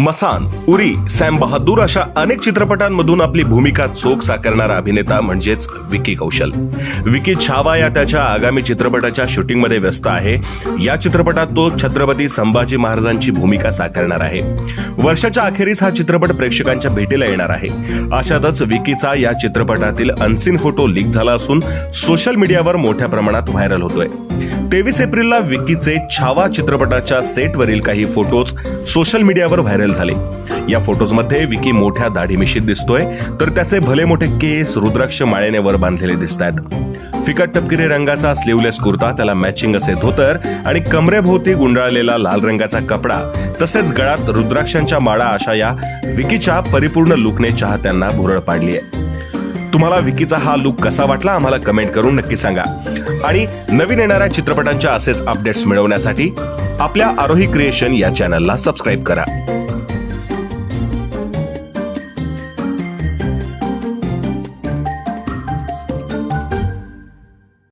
मसान Uri Sam Bahadur अशा अनेक चित्रपटांमधून आपली भूमिका चोख साकारणारा अभिनेता म्हणजेच विकी कौशल. विकी छावा या त्याच्या आगामी चित्रपटाच्या शूटिंगमध्ये व्यस्त आहे. या चित्रपटात तो छत्रपती संभाजी महाराजांची भूमिका साकारणार आहे. वर्षाच्या अखेरीस हा चित्रपट प्रेक्षकांच्या भेटीला येणार आहे. अशातच विकीचा या चित्रपटातील अनसिन फोटो लीक झाला असून सोशल मीडियावर मोठ्या प्रमाणात व्हायरल होतोय. तेवीस एप्रिलला विकीचे छावा चित्रपटाच्या सेटवरील काही फोटोज सोशल मीडियावर व्हायरल झाले. या फोटोजमध्ये विकी मोठ्या दाढी मिशीत दिसतोय तर त्याचे भले मोठे केस रुद्राक्ष माळेने वर बांधलेले दिसत आहेत फिकट टपकिरी रंगाचा स्लीवलेस कुर्ता त्याला मॅचिंग असे धोतर आणि कमरेभोवती गुंडाळलेला लाल रंगाचा कपडा तसेच गळात रुद्राक्षांच्या माळा अशा या विकीच्या परिपूर्ण लुकने चाहत्यांना भुरळ पाडली आहे तुम्हाला विकीचा हा लुक कसा वाटला आम्हाला कमेंट करून नक्की सांगा. आणि नवीन येणाऱ्या चित्रपटांच्या असेच अपडेट्स मिळवण्यासाठी आपल्या आरोही क्रिएशन या चॅनलला सबस्क्राईब करा.